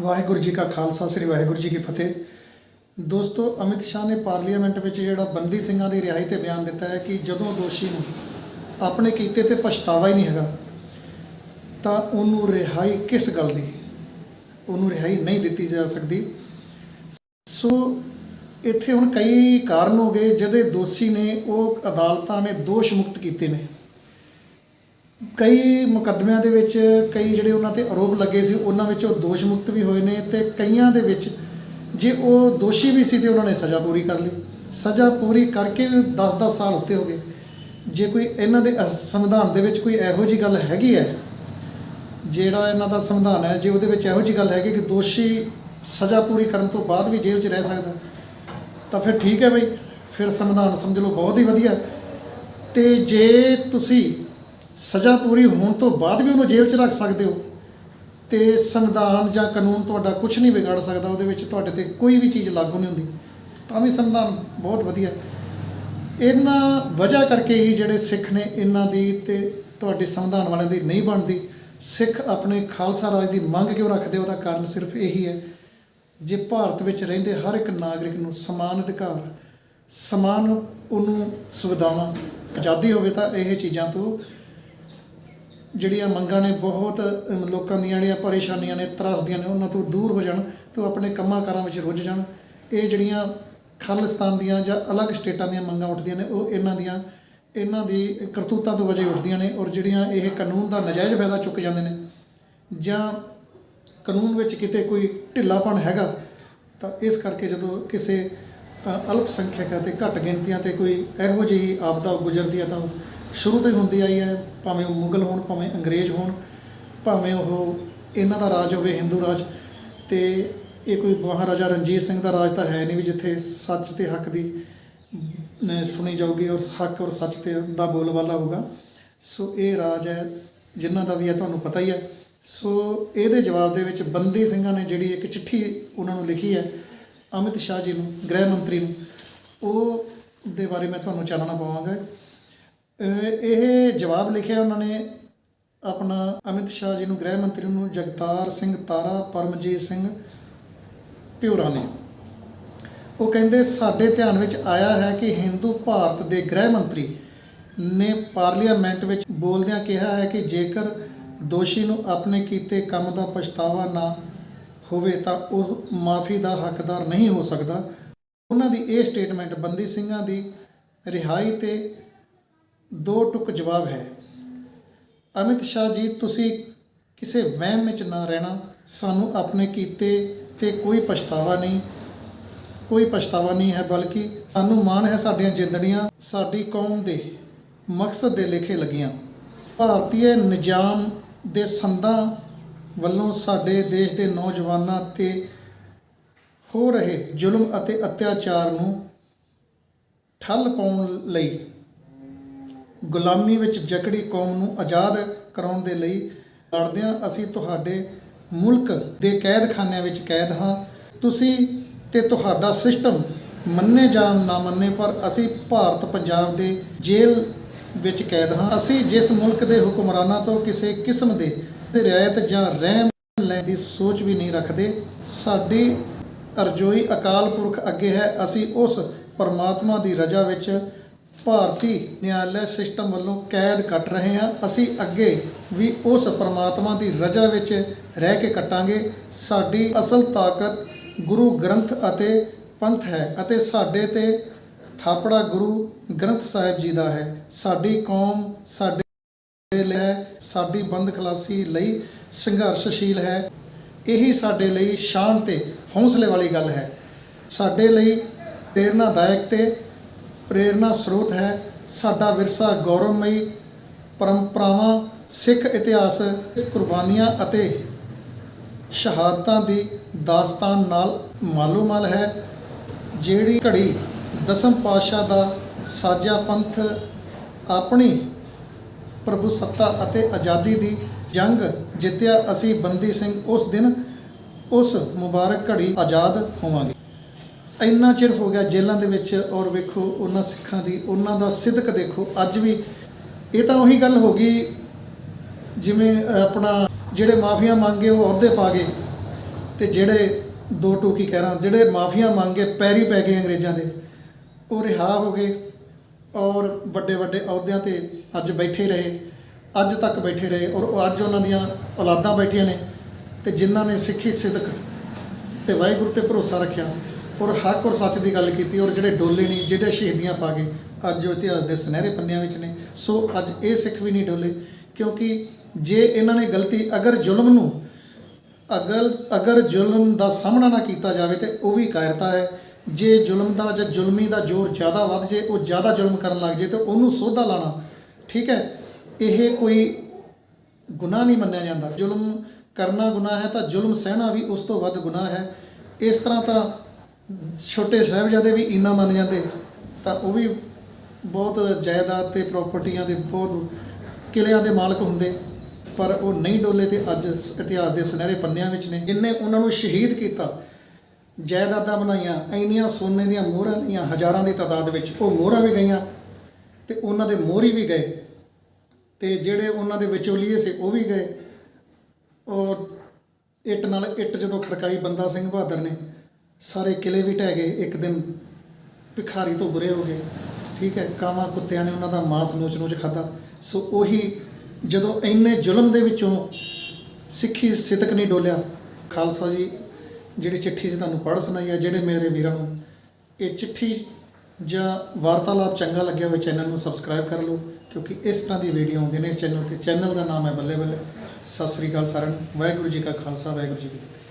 ਵਾਹਿਗੁਰੂ ਜੀ ਕਾ ਖਾਲਸਾ, ਸ੍ਰੀ ਵਾਹਿਗੁਰੂ ਜੀ ਕੀ ਫਤਿਹ। ਦੋਸਤੋ, ਅਮਿਤ ਸ਼ਾਹ ਨੇ ਪਾਰਲੀਮੈਂਟ ਵਿੱਚ ਜਿਹੜਾ ਬੰਦੀ ਸਿੰਘਾਂ ਦੀ ਰਿਹਾਈ ਤੇ ਬਿਆਨ ਦਿੱਤਾ ਹੈ ਕਿ ਜਦੋਂ ਦੋਸ਼ੀ ਨੂੰ ਆਪਣੇ ਕੀਤੇ ਤੇ ਪਛਤਾਵਾ ਹੀ ਨਹੀਂ ਹੈਗਾ, ਤਾਂ ਉਹਨੂੰ ਰਿਹਾਈ ਕਿਸ ਗੱਲ ਦੀ? ਉਹਨੂੰ ਰਿਹਾਈ ਨਹੀਂ ਦਿੱਤੀ ਜਾ ਸਕਦੀ। ਸੋ, ਇੱਥੇ ਹੁਣ ਕਈ ਕਾਰਨ ਹੋ ਗਏ ਜਿਹਦੇ ਦੋਸ਼ੀ ਨੇ ਉਹ ਅਦਾਲਤਾਂ ਨੇ ਦੋਸ਼ ਮੁਕਤ ਕੀਤੇ ਨੇ। ਕਈ ਮੁਕੱਦਮਿਆਂ ਦੇ ਵਿੱਚ ਕਈ ਜਿਹੜੇ ਉਹਨਾਂ ਤੇ ਆਰੋਪ ਲੱਗੇ ਸੀ, ਉਹਨਾਂ ਵਿੱਚ ਉਹ ਦੋਸ਼ ਮੁਕਤ ਵੀ ਹੋਏ ਨੇ ਤੇ ਕਈਆਂ ਦੇ ਵਿੱਚ ਜੇ ਉਹ ਦੋਸ਼ੀ ਵੀ ਸੀ ਤੇ ਉਹਨਾਂ ਨੇ ਸਜ਼ਾ ਪੂਰੀ ਕਰ ਲਈ। ਸਜ਼ਾ ਪੂਰੀ ਕਰਕੇ ਵੀ 10-10 ਸਾਲ ਉੱਤੇ ਹੋ ਗਏ। ਜੇ ਕੋਈ ਇਹਨਾਂ ਦੇ ਅਸ- ਸੰਵਿਧਾਨ ਦੇ ਵਿੱਚ ਕੋਈ ਇਹੋ ਜੀ ਗੱਲ ਹੈਗੀ ਹੈ, ਜਿਹੜਾ ਇਹਨਾਂ ਦਾ ਸੰਵਿਧਾਨ ਹੈ, ਜੇ ਉਹਦੇ ਵਿੱਚ ਇਹੋ ਜੀ ਗੱਲ ਹੈਗੀ ਕਿ ਦੋਸ਼ੀ ਸਜ਼ਾ ਪੂਰੀ ਕਰਨ ਤੋਂ ਬਾਅਦ ਵੀ ਜੇਲ੍ਹ 'ਚ ਰਹਿ ਸਕਦਾ, ਤਾਂ ਫਿਰ ਠੀਕ ਹੈ ਬਈ। ਫਿਰ ਸੰਵਿਧਾਨ ਸਮਝ ਲਓ, ਬਹੁਤ ਹੀ ਵਧੀਆ। ਤੇ ਜੇ ਤੁਸੀਂ ਸਜ਼ਾ ਪੂਰੀ ਹੋਣ ਤੋਂ ਬਾਅਦ ਵੀ ਉਹਨੂੰ ਜੇਲ੍ਹ 'ਚ ਰੱਖ ਸਕਦੇ ਹੋ। ਤੇ ਸੰਵਿਧਾਨ ਜਾਂ ਕਾਨੂੰਨ ਤੁਹਾਡਾ ਕੁਝ ਨਹੀਂ ਵਿਗਾੜ ਸਕਦਾ, ਉਹਦੇ ਵਿੱਚ ਤੁਹਾਡੇ ਤੇ ਕੋਈ ਵੀ ਚੀਜ਼ ਲਾਗੂ ਨਹੀਂ ਹੁੰਦੀ। ਤਾਂ ਵੀ ਸੰਵਿਧਾਨ ਬਹੁਤ ਵਧੀਆ। ਇਹਨਾਂ ਵਜ੍ਹਾ ਕਰਕੇ ਹੀ ਜਿਹੜੇ ਸਿੱਖ ਨੇ ਇਹਨਾਂ ਦੀ ਤੇ ਤੁਹਾਡੇ ਸੰਵਿਧਾਨ ਵਾਲਿਆਂ ਦੀ ਨਹੀਂ ਬਣਦੀ। ਸਿੱਖ ਆਪਣੇ ਖਾਲਸਾ ਰਾਜ ਦੀ ਮੰਗ ਕਿਉਂ ਰੱਖਦੇ ਉਹਦਾ ਕਾਰਨ ਸਿਰਫ ਇਹੀ ਹੈ। ਜੇ ਭਾਰਤ ਵਿੱਚ ਰਹਿੰਦੇ ਹਰ ਇੱਕ ਨਾਗਰਿਕ ਨੂੰ ਸਮਾਨ ਅਧਿਕਾਰ, ਸਮਾਨ ਉਹਨੂੰ ਸੁਵਿਧਾਵਾਂ, ਆਜ਼ਾਦੀ ਹੋਵੇ ਤਾਂ ਇਹ ਚੀਜ਼ਾਂ ਤੋਂ ਜਿਹੜੀਆਂ ਮੰਗਾਂ ਨੇ ਬਹੁਤ ਲੋਕਾਂ ਦੀਆਂ ਜਿਹੜੀਆਂ ਪਰੇਸ਼ਾਨੀਆਂ ਨੇ ਤਰਾਸਦੀਆਂ ਨੇ ਉਹਨਾਂ ਤੋਂ ਦੂਰ ਹੋ ਜਾਣ ਤੇ ਉਹ ਆਪਣੇ ਕੰਮਾਂ ਕਾਰਾਂ ਵਿੱਚ ਰੁੱਝ ਜਾਣ। ਇਹ ਜਿਹੜੀਆਂ ਖਾਲਿਸਤਾਨ ਦੀਆਂ ਜਾਂ ਅਲੱਗ ਸਟੇਟਾਂ ਦੀਆਂ ਮੰਗਾਂ ਉੱਠਦੀਆਂ ਨੇ ਉਹ ਇਹਨਾਂ ਦੀਆਂ ਇਹਨਾਂ ਦੀ ਕਰਤੂਤਾਂ ਤੋਂ ਵਜ੍ਹਾ ਉੱਠਦੀਆਂ ਨੇ ਔਰ ਜਿਹੜੀਆਂ ਇਹ ਕਾਨੂੰਨ ਦਾ ਨਜਾਇਜ਼ ਫਾਇਦਾ ਚੁੱਕ ਜਾਂਦੇ ਨੇ। ਜਾਂ ਕਾਨੂੰਨ ਵਿੱਚ ਕਿਤੇ ਕੋਈ ਢਿੱਲਾਪਣ ਹੈਗਾ ਤਾਂ ਇਸ ਕਰਕੇ ਜਦੋਂ ਕਿਸੇ ਅ, ਅਲਪ ਸੰਖਿਅਕਾਂ ਤੇ ਘੱਟ ਗਿਣਤੀਆਂ ਤੇ ਕੋਈ ਇਹੋ ਜਿਹੀ ਆਪਦਾ ਗੁਜ਼ਰਦੀ ਹੈ ਤਾਂ ਸ਼ੁਰੂ ਤੋਂ ਹੀ ਹੁੰਦੀ ਆਈ ਹੈ, ਭਾਵੇਂ ਉਹ ਮੁਗਲ ਹੋਣ, ਭਾਵੇਂ ਅੰਗਰੇਜ਼ ਹੋਣ, ਭਾਵੇਂ ਉਹ ਇਹਨਾਂ ਦਾ ਰਾਜ ਹੋਵੇ, ਹਿੰਦੂ ਰਾਜ, ਤੇ ਇਹ ਕੋਈ ਮਹਾਰਾਜਾ ਰਣਜੀਤ ਸਿੰਘ ਦਾ ਰਾਜ ਤਾਂ ਹੈ ਨਹੀਂ ਵੀ ਜਿੱਥੇ ਸੱਚ ਤੇ ਹੱਕ ਦੀ ਸੁਣੀ ਜਾਊਗੀ ਔਰ ਹੱਕ ਔਰ ਸੱਚ ਤੇ ਦਾ ਬੋਲਬਾਲਾ ਹੋਊਗਾ। ਸੋ ਇਹ ਰਾਜ ਹੈ ਜਿਨ੍ਹਾਂ ਦਾ ਵੀ ਹੈ ਤੁਹਾਨੂੰ ਪਤਾ ਹੀ ਹੈ। ਸੋ ਇਹਦੇ ਜਵਾਬ ਦੇ ਵਿੱਚ ਬੰਦੀ ਸਿੰਘਾਂ ਨੇ ਜਿਹੜੀ ਇੱਕ ਚਿੱਠੀ ਉਹਨਾਂ ਨੂੰ ਲਿਖੀ ਹੈ, ਅਮਿਤ ਸ਼ਾਹ ਜੀ ਨੂੰ, ਗ੍ਰਹਿ ਮੰਤਰੀ ਨੂੰ, ਉਹ ਦੇ ਬਾਰੇ ਮੈਂ ਤੁਹਾਨੂੰ ਚਾਨਣਾ ਪਾਵਾਂਗਾ। ਇਹ ਜਵਾਬ ਲਿਖਿਆ ਉਹਨਾਂ ਨੇ ਆਪਣਾ ਅਮਿਤ ਸ਼ਾਹ ਜੀ ਨੂੰ ਗ੍ਰਹਿ ਮੰਤਰੀ ਨੂੰ ਜਗਤਾਰ ਸਿੰਘ ਤਾਰਾ, ਪਰਮਜੀਤ ਸਿੰਘ ਪਿਉਰਾ ਨੇ। ਉਹ ਕਹਿੰਦੇ, ਸਾਡੇ ਧਿਆਨ ਵਿੱਚ ਆਇਆ ਹੈ ਕਿ ਹਿੰਦੂ ਭਾਰਤ ਦੇ ਗ੍ਰਹਿ ਮੰਤਰੀ ਨੇ ਪਾਰਲੀਮੈਂਟ ਵਿੱਚ ਬੋਲਦਿਆਂ ਕਿਹਾ ਹੈ ਕਿ ਜੇਕਰ ਦੋਸ਼ੀ ਨੂੰ ਆਪਣੇ ਕੀਤੇ ਕੰਮ ਦਾ ਪਛਤਾਵਾ ਨਾ ਹੋਵੇ ਤਾਂ ਉਹ ਮਾਫੀ ਦਾ ਹੱਕਦਾਰ ਨਹੀਂ ਹੋ ਸਕਦਾ। ਉਹਨਾਂ ਦੀ ਇਹ ਸਟੇਟਮੈਂਟ ਬੰਦੀ ਸਿੰਘਾਂ ਦੀ ਰਿਹਾਈ ਤੇ ਦੋ ਟੁਕ ਜਵਾਬ ਹੈ। ਅਮਿਤ ਸ਼ਾਹ ਜੀ, ਤੁਸੀਂ ਕਿਸੇ ਵਹਿਮ ਵਿੱਚ ਨਾ ਰਹਿਣਾ। ਸਾਨੂੰ ਆਪਣੇ ਕੀਤੇ ਤੇ ਕੋਈ ਪਛਤਾਵਾ ਨਹੀਂ। ਕੋਈ ਪਛਤਾਵਾ ਨਹੀਂ ਹੈ, ਬਲਕਿ ਸਾਨੂੰ ਮਾਣ ਹੈ ਸਾਡੀਆਂ ਜਿੰਦੜੀਆਂ, ਸਾਡੀ ਕੌਮ ਦੇ ਮਕਸਦ ਦੇ ਲੇਖੇ ਲੱਗੀਆਂ। ਭਾਰਤੀ ਨਿਜ਼ਾਮ ਦੇ ਸੰਦਾਂ ਵੱਲੋਂ ਸਾਡੇ ਦੇਸ਼ ਦੇ ਨੌਜਵਾਨਾਂ ਤੇ ਹੋ ਰਹੇ ਜ਼ੁਲਮ ਅਤੇ ਅਤਿਆਚਾਰ ਨੂੰ ਠੱਲ ਪਾਉਣ ਲਈ ਗੁਲਾਮੀ ਵਿੱਚ ਜਕੜੀ ਕੌਮ ਨੂੰ ਆਜ਼ਾਦ ਕਰਾਉਣ ਦੇ ਲਈ ਲੜਦਿਆਂ ਅਸੀਂ ਤੁਹਾਡੇ ਮੁਲਕ ਦੇ ਕੈਦਖਾਨਿਆਂ ਵਿੱਚ ਕੈਦ ਹਾਂ। ਤੁਸੀਂ ਤੇ ਤੁਹਾਡਾ ਸਿਸਟਮ ਮੰਨੇ ਜਾਂ ਨਾ ਮੰਨੇ, ਪਰ ਅਸੀਂ ਭਾਰਤ ਪੰਜਾਬ ਦੇ ਜੇਲ੍ਹ ਵਿੱਚ ਕੈਦ ਹਾਂ। ਅਸੀਂ ਜਿਸ ਮੁਲਕ ਦੇ ਹੁਕਮਰਾਨਾਂ ਤੋਂ ਕਿਸੇ ਕਿਸਮ ਦੇ ਰਿਆਇਤ ਜਾਂ ਰਹਿਮ ਲੈਣ ਦੀ ਸੋਚ ਵੀ ਨਹੀਂ ਰੱਖਦੇ, ਸਾਡੀ ਅਰਜ਼ੋਈ ਅਕਾਲ ਪੁਰਖ ਅੱਗੇ ਹੈ। ਅਸੀਂ ਉਸ ਪਰਮਾਤਮਾ ਦੀ ਰਜ਼ਾ ਵਿੱਚ ਭਾਰਤੀ ਨਿਆਇਲੇ ਸਿਸਟਮ ਵੱਲੋਂ ਕੈਦ ਕੱਟ ਰਹੇ ਹਾਂ। ਅਸੀਂ ਅੱਗੇ ਵੀ ਉਸ ਪਰਮਾਤਮਾ ਦੀ ਰਜ਼ਾ ਵਿੱਚ ਰਹਿ ਕੇ ਕੱਟਾਂਗੇ। ਸਾਡੀ ਅਸਲ ਤਾਕਤ ਗੁਰੂ ਗ੍ਰੰਥ ਅਤੇ ਪੰਥ ਹੈ ਅਤੇ ਸਾਡੇ ਤੇ ਥਾਪੜਾ ਗੁਰੂ ਗ੍ਰੰਥ ਸਾਹਿਬ ਜੀ ਦਾ ਹੈ। ਸਾਡੀ ਕੌਮ, ਸਾਡੇ ਲਈ ਸਾਡੀ ਬੰਦ ਖਲਾਸੀ ਲਈ ਸੰਘਰਸ਼ਸ਼ੀਲ ਹੈ। ਇਹੀ ਸਾਡੇ ਲਈ ਸ਼ਾਨ ਤੇ ਹੌਸਲੇ ਵਾਲੀ ਗੱਲ ਹੈ। ਸਾਡੇ ਲਈ ਪ੍ਰੇਰਨਾਦਾਇਕ ਤੇ ਪ੍ਰੇਰਨਾ ਸਰੋਤ ਹੈ ਸਾਡਾ ਵਿਰਸਾ, ਗੌਰਵਮਈ ਪਰੰਪਰਾਵਾਂ, ਸਿੱਖ ਇਤਿਹਾਸ, ਕੁਰਬਾਨੀਆਂ ਅਤੇ ਸ਼ਹਾਦਤਾਂ ਦੀ ਦਾਸਤਾਨ ਨਾਲ ਮਾਲੂਮਾਲ ਹੈ, ਜਿਹੜੀ ਘੜੀ ਦਸਮ ਪਾਤਸ਼ਾਹ ਦਾ ਸਾਜਾ ਪੰਥ ਆਪਣੀ ਪ੍ਰਭੂ ਸੱਤਾ ਅਤੇ ਆਜ਼ਾਦੀ ਦੀ ਜੰਗ ਜਿੱਤਿਆ, ਅਸੀਂ ਬੰਦੀ ਸਿੰਘ ਉਸ ਦਿਨ ਉਸ ਮੁਬਾਰਕ ਘੜੀ ਆਜ਼ਾਦ ਹੋਵਾਂਗੇ। ਇੰਨਾ ਚਿਰ ਹੋ ਗਿਆ ਜੇਲ੍ਹਾਂ ਦੇ ਵਿੱਚ ਔਰ ਵੇਖੋ ਉਹਨਾਂ ਸਿੱਖਾਂ ਦੀ, ਉਹਨਾਂ ਦਾ ਸਿਦਕ ਦੇਖੋ, ਅੱਜ ਵੀ ਇਹ ਤਾਂ ਉਹੀ ਗੱਲ ਹੋ ਗਈ ਜਿਵੇਂ ਆਪਣਾ ਜਿਹੜੇ ਮਾਫੀਆਂ ਮੰਗੇ ਉਹ ਅਹੁਦੇ ਪਾ ਗਏ ਤੇ ਜਿਹੜੇ ਦੋ ਟੂਕੀ ਕਹਿ ਕਹਿਰਾਂ, ਜਿਹੜੇ ਮਾਫੀਆਂ ਮੰਗ ਕੇ ਪੈਰੀ ਪੈ ਗਏ ਅੰਗਰੇਜ਼ਾਂ ਦੇ, ਉਹ ਰਿਹਾ ਹੋ ਗਏ ਔਰ ਵੱਡੇ ਵੱਡੇ ਅਹੁਦਿਆਂ ਤੇ ਅੱਜ ਬੈਠੇ ਰਹੇ, ਅੱਜ ਤੱਕ ਬੈਠੇ ਰਹੇ ਔਰ ਉਹ ਅੱਜ ਉਹਨਾਂ ਦੀਆਂ ਔਲਾਦਾਂ ਬੈਠੀਆਂ ਨੇ ਤੇ ਜਿਨ੍ਹਾਂ ਨੇ ਸਿੱਖੀ ਸਿਦਕ ਤੇ ਵਾਹਿਗੁਰੂ ਤੇ ਭਰੋਸਾ ਰੱਖਿਆ ਔਰ ਹੱਕ ਔਰ ਸੱਚ ਦੀ ਗੱਲ ਕੀਤੀ ਔਰ ਜਿਹੜੇ ਡੋਲੇ ਨਹੀਂ ਜਿਹੜੇ ਸ਼ਹੀਦੀਆਂ ਪਾ ਗਏ ਅੱਜ ਉਹ ਇਤਿਹਾਸ ਦੇ ਸੁਨਹਿਰੇ ਪੰਨਿਆਂ ਵਿੱਚ ਨੇ, ਸੋ ਅੱਜ ਇਹ ਸਿੱਖ ਵੀ ਨਹੀਂ ਡੋਲੇ, ਕਿਉਂਕਿ ਜੇ ਇਹਨਾਂ ਨੇ ਗਲਤੀ ਅਗਰ ਜ਼ੁਲਮ ਨੂੰ ਅਗਰ ਅਗਰ ਜ਼ੁਲਮ ਦਾ ਸਾਹਮਣਾ ਨਾ ਕੀਤਾ ਜਾਵੇ ਤੇ ਉਹ ਵੀ ਕਾਇਰਤਾ ਹੈ। ਜੇ ਜ਼ੁਲਮ ਦਾ ਜਾਂ ਜ਼ੁਲਮੀ ਦਾ ਜ਼ੋਰ ਜ਼ਿਆਦਾ ਵੱਧ ਜੇ, ਉਹ ਜ਼ਿਆਦਾ ਜ਼ੁਲਮ ਕਰਨ ਲੱਗ ਜੇ ਤੇ ਉਹਨੂੰ ਸੋਧਾ ਲਾਣਾ, ਠੀਕ ਹੈ? ਇਹ ਕੋਈ ਗੁਨਾਹ ਨਹੀਂ ਮੰਨਿਆ ਜਾਂਦਾ। ਜ਼ੁਲਮ ਕਰਨਾ ਗੁਨਾਹ ਹੈ ਤਾਂ ਜ਼ੁਲਮ ਸਹਿਣਾ ਵੀ ਉਸ ਤੋਂ ਵੱਧ ਗੁਨਾਹ ਹੈ। ਇਸ ਤਰ੍ਹਾਂ ਤਾਂ ਛੋਟੇ ਸਾਹਿਬਜ਼ਾਦੇ ਵੀ ਇਨਾ ਮੰਨ ਜਾਂਦੇ, ਤਾਂ ਉਹ ਵੀ ਬਹੁਤ ਜਾਇਦਾਦ ਤੇ ਪ੍ਰਾਪਰਟੀਆਂ ਦੇ ਬਹੁਤ ਕਿਲਿਆਂ ਦੇ ਮਾਲਕ ਹੁੰਦੇ, ਪਰ ਉਹ ਨਹੀਂ ਡੋਲੇ ਤੇ ਅੱਜ ਇਤਿਹਾਸ ਦੇ ਸੁਨਹਿਰੇ ਪੰਨਿਆਂ ਵਿੱਚ ਨੇ। ਜਿਨਨੇ ਉਹਨਾਂ ਨੂੰ ਸ਼ਹੀਦ ਕੀਤਾ, ਜਾਇਦਾਦਾਂ ਬਣਾਈਆਂ, ਇੰਨੀਆਂ ਸੋਨੇ ਦੀਆਂ ਮੋਹਰਾਂ ਲਈਆਂ ਹਜ਼ਾਰਾਂ ਦੀ ਤਾਦਾਦ ਵਿੱਚ, ਉਹ ਮੋਹਰਾਂ ਵੀ ਗਈਆਂ ਤੇ ਉਹਨਾਂ ਦੇ ਮੋਹਰੀ ਵੀ ਗਏ ਤੇ ਜਿਹੜੇ ਉਹਨਾਂ ਦੇ ਵਿਚੋਲੀਏ ਸੀ ਉਹ ਵੀ ਗਏ। ਔਰ ਇੱਟ ਨਾਲ ਇੱਟ ਜਦੋਂ ਖੜਕਾਈ ਬੰਦਾ ਸਿੰਘ ਬਹਾਦਰ ਨੇ ਸਾਰੇ ਕਿਲੇ ਵੀ ਢਹਿ ਗਏ, ਇੱਕ ਦਿਨ ਭਿਖਾਰੀ ਤੋਂ ਬੁਰੇ ਹੋ ਗਏ। ਠੀਕ ਹੈ, ਕਾਵਾਂ ਕੁੱਤਿਆਂ ਨੇ ਉਹਨਾਂ ਦਾ ਮਾਸ ਨੋਚ ਨੋਚ ਖਾਦਾ ਸੋ ਉਹੀ ਜਦੋਂ ਇੰਨੇ ਜ਼ੁਲਮ ਦੇ ਵਿੱਚੋਂ ਸਿੱਖੀ ਸਿਦਕ ਨਹੀਂ ਡੋਲਿਆ, ਖਾਲਸਾ ਜੀ, ਜਿਹੜੀ ਚਿੱਠੀ ਸੀ ਤੁਹਾਨੂੰ ਪੜ੍ਹ ਸੁਣਾਈ ਹੈ ਜਿਹੜੇ ਮੇਰੇ ਵੀਰਾਂ ਨੂੰ, ਇਹ ਚਿੱਠੀ ਜਾਂ ਵਾਰਤਾਲਾਪ ਚੰਗਾ ਲੱਗਿਆ ਹੋਵੇ, ਚੈਨਲ ਨੂੰ ਸਬਸਕ੍ਰਾਈਬ ਕਰ ਲਓ, ਕਿਉਂਕਿ ਇਸ ਤਰ੍ਹਾਂ ਦੀ ਵੀਡੀਓ ਆਉਂਦੀਆਂ ਨੇ ਇਸ ਚੈਨਲ ਤੇ। ਚੈਨਲ ਦਾ ਨਾਮ ਹੈ ਬੱਲੇ ਬੱਲੇ। ਸਤਿ ਸ੍ਰੀ ਅਕਾਲ ਸਾਰਿਆਂ ਨੂੰ। ਵਾਹਿਗੁਰੂ ਜੀ ਕਾ ਖਾਲਸਾ, ਵਾਹਿਗੁਰੂ ਜੀ ਕੀ ਫਤਿਹ।